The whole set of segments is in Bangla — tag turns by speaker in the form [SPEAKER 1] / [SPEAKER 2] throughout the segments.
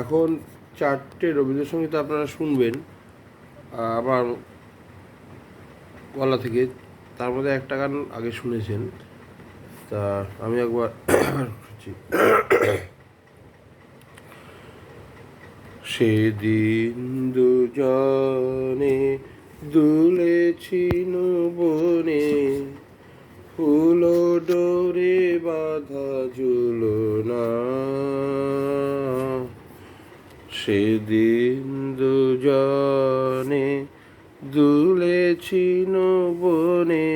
[SPEAKER 1] এখন চারটে রবীন্দ্রসঙ্গীত আপনারা শুনবেন আমার গলা থেকে। তার মধ্যে একটা গান আগে শুনেছেন, তা আমি একবার সেদিন দুজনে দুলেছি বনে ফুল ডোরে বাধা ঝুলনা সেদিন দুজনে দুলেছি বনে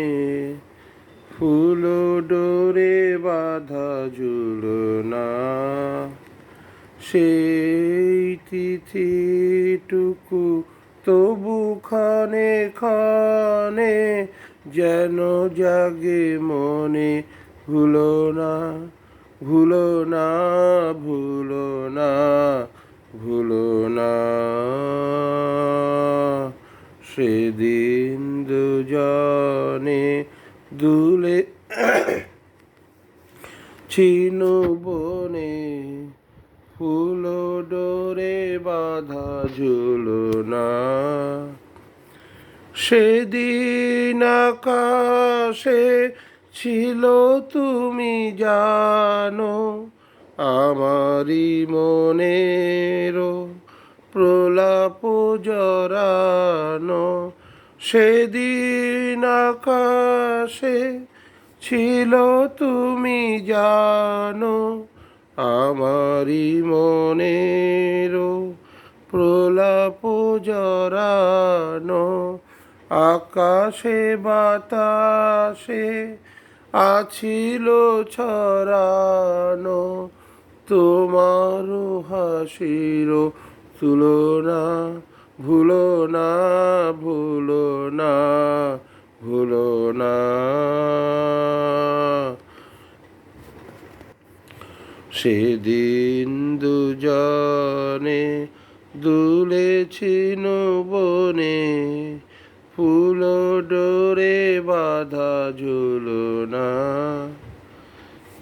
[SPEAKER 1] ফুল ডোরে বাধা ঝুলনা সেই তিথিটুকু তবু খানে খানে যেন জাগে মনে ভুলো না ভুলো না ভুলো না। ভুলো না। সেদিন দুজনে দুলে চিনু বনে ফুল ডোরে বাধা ঝুলনা সেদিন আকাশে ছিল তুমি জানো আমারই মনের প্রলাপ জরানো সেদিন আকাশে ছিল তুমি জানো আমারই মনের প্রলাপ জরানো আকাশে বাতাসে আছিল ছড়ানো তোমার হাসির তুলনা ভুলো না ভুলো না ভুলো না। সেদিন দুজনে দুলেছি বনে ফুল ডোরে বাধা ঝুলনা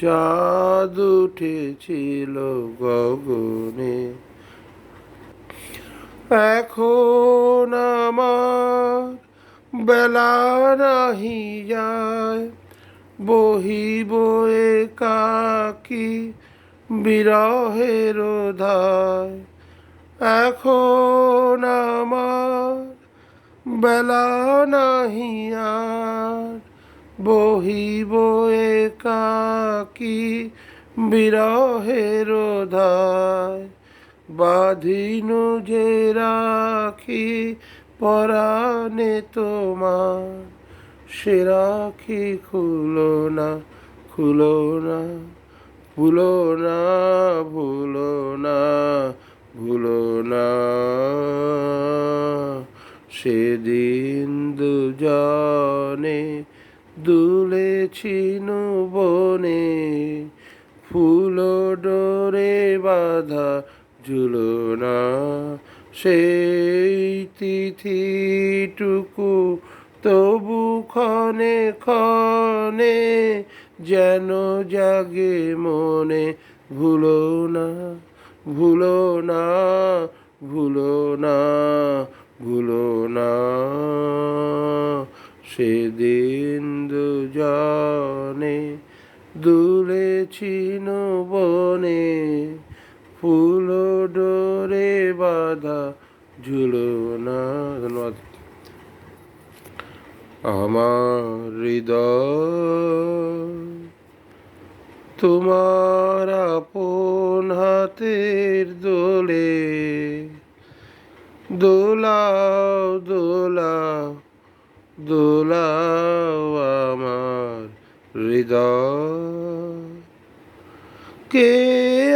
[SPEAKER 1] চাঁদ উঠেছিল গগনে। এখন আমার বেলা নাহি যায়, বহিব কাকি বিরহের ধায় এখন আমার বেলা নাহি আর বহিব কাকি বিরহের ধায় বাঁধিনু যে রাখি, পরাণে তোমার। সে রাখি খুলো না খুলো না, ভুলো না ভুলো না ভুলো না। সেদিন দুজনে দুলেছিল বনে ফুল ডোরে বাধা ঝুলনা সেই তিথিটুকু তবু ক্ষণে ক্ষণে যেন জাগে মনে, ভুলো না ভুলো না ভুলো না ভুলো না। সেদিন দুজনে দুলেছিল বনে, ফুল ডোরে বাধা ঝুলো না। ধন্যবাদ। আমার হৃদয় তোমার আপন হাতের দোলে, দোলাও দোলাও দোলাও আমার হৃদয়। কে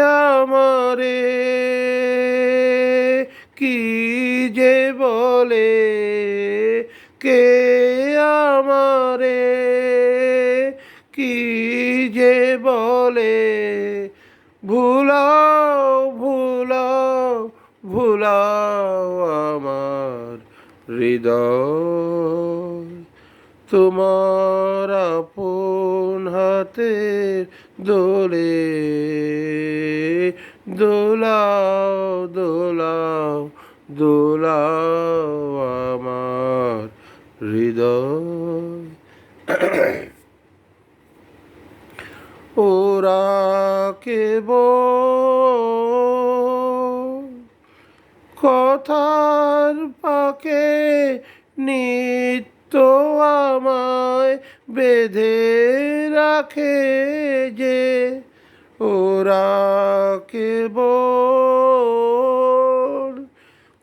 [SPEAKER 1] আমারে? কি যে বলে? কে আমারে? কি যে বলে? ভুলাও ভুলাও ভুলাও আমার হৃদয়। তোমার আপন হাতের দোলে দোলাও দোলাও দোলাও আমার হৃদয়। ওরা কেবল কথার পাকে নিত্য আমায় বেঁধে রাখে যে ওরা কেবল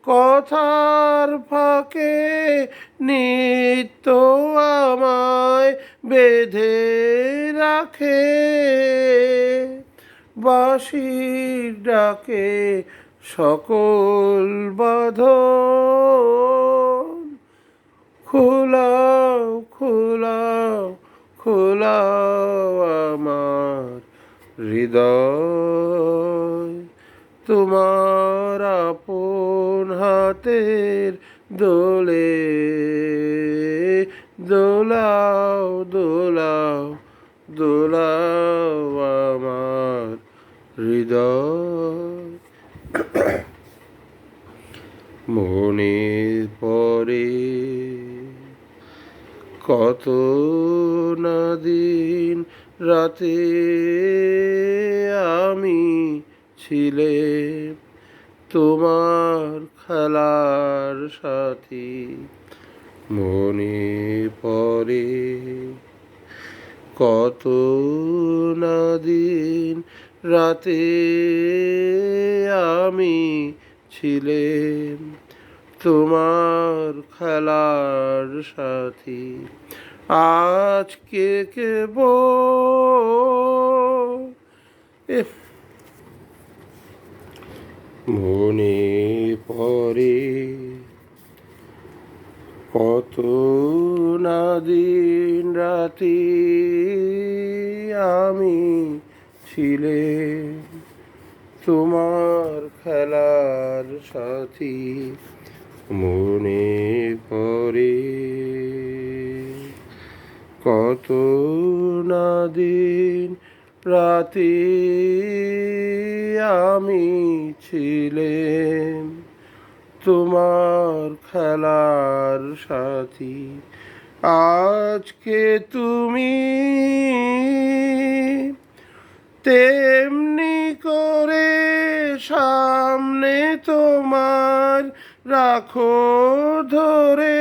[SPEAKER 1] কথার ফাঁকে নিত্য আমায় বেঁধে রাখে। বাঁশির ডাকে সকল বাঁধন খোলাও খোলাও খোলাও আমার হৃদয়। তোমার আপন হাতের দোলে দোলাও দোলাও দোলাও আমার হৃদয় মনে পড়ে কত না দিন রাতে আমি ছিলে তোমার খেলার সাথী মনে পড়ে কত না দিন রাতে আমি ছিলেন তোমার খেলার সাথী। আজকে কেব মনে পরে কত না দিন রাতে আমি ছিলে তোমার খেলার সাথী। মনে পড়ে কত না দিন রাতে আমি ছিলেন তোমার খেলার সাথী। আজকে তুমি তেমনি করে সামনে তোমার রাখো ধরে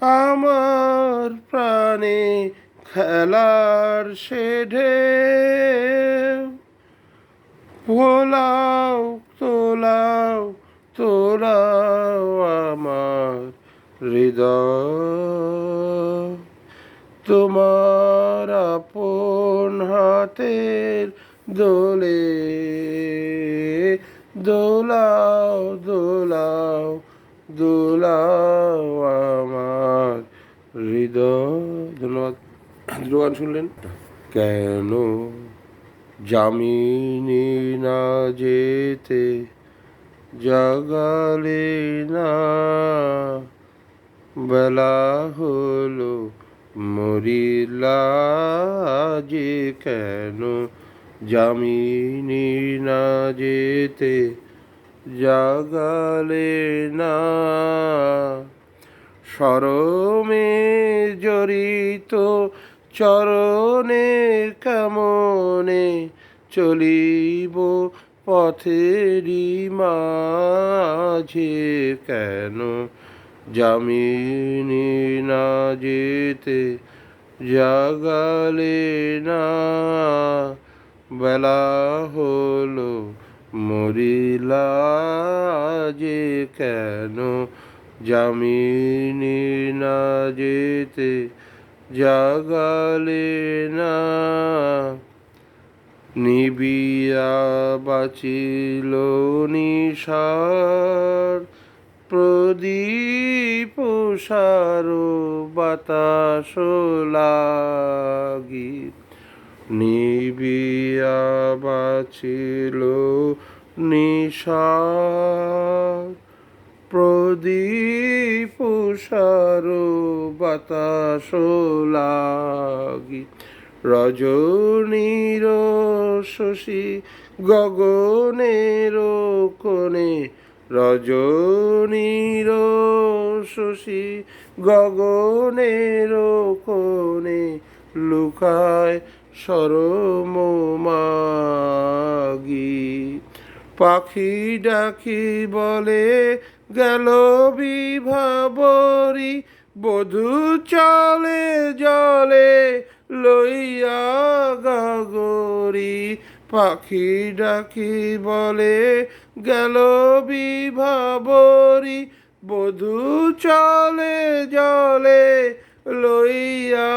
[SPEAKER 1] আমার প্রাণে খেলার শেঢে ভোলাও, তোলাও তোলাও আমার হৃদয়। তোমার আপন হাতের দোলে দোলাও দোলাও দোলাও আমার হৃদয়। ধন্যবাদ। দুটো শুনলেন? কেন জামিনী না যেতে জাগালে না? বেলা হলো, মরিলা যে কেন জামিনী না যেতে জাগালে না। সরমে জড়িত চরণে কেমনে চলিব পথেরই মাঝে? কেন জামিনী না যেতে জাগালে না? বেলা হলো, মরিলা যে কেন জামিনী না যেতে জাগালে না? নিবিয়া বাঁচিল নিশার প্রদীপ সারো বাতাস লাগি নিবিয়া বাঁচিল নিশার প্রদীপ সারো বাতাস লাগি। রজনীর শশী গগনের কোণে। রজনীর শশী গগনের কোণে লুকায় সরম পাখি ডাকি বলে, গেল বিভাবরী, বধু চলে জলে, লইয়া গাগরি। পাখি ডাকি বলে, গেল বিভাবরী, বধু চলে জলে, লইয়া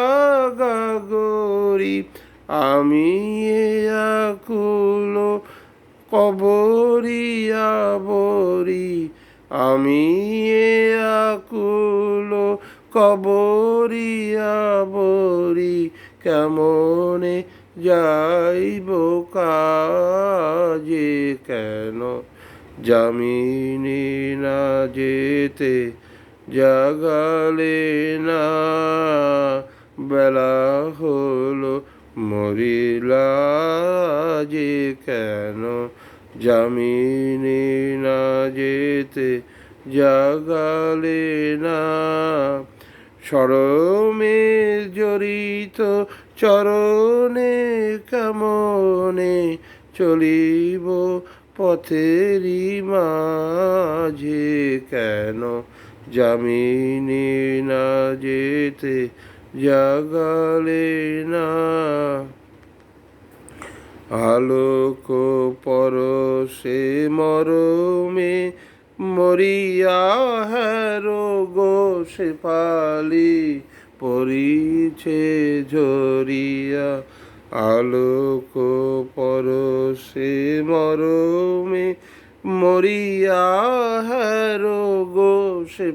[SPEAKER 1] গাগরি। আমি আকুল কবরিয়া বরি আমি আকুল কবরিয়া বরি কেমনে যাইব কাজে? কেন জামিনী না যেতে জাগালে না? বেলা হলো মরিলা যে কেন জামিনী না যেতে জাগালে না? সরমে জড়িত চরণে কেমনে চলিব পথেরই মাঝে? কেন জামিনী না যেতে জাগালে না আলোক পরশে মরমে মরিয়া হেরো গো পালি পরিছে ঝরিয়া। আলোক পরশে মরমে মরিয়া হেরো গো সে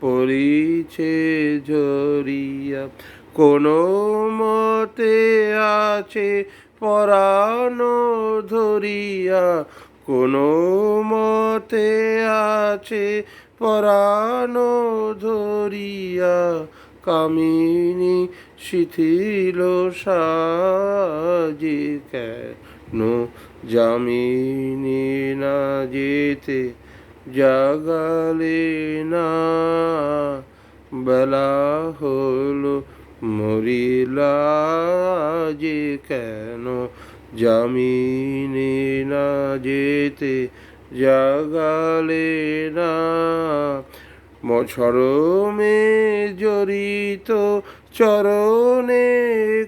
[SPEAKER 1] পরিছে ঝরিয়া। কোনো মতে আছে পরানো ধরিয়া। কোনো মতে আছে পরানো ধরিয়া। কামিনী শিথিল সাজে কেন জামিনী না যেতে জাগালে না বেলা হলো মরিলা যে কেন জামিনে না যেতে জাগালে না মছরমে জড়িত চরণে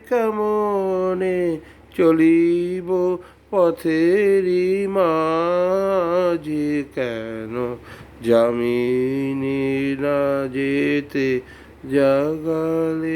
[SPEAKER 1] কেমনে চলিব পথেরই মাঝে কেন জামিনী না যেতে জাগালে?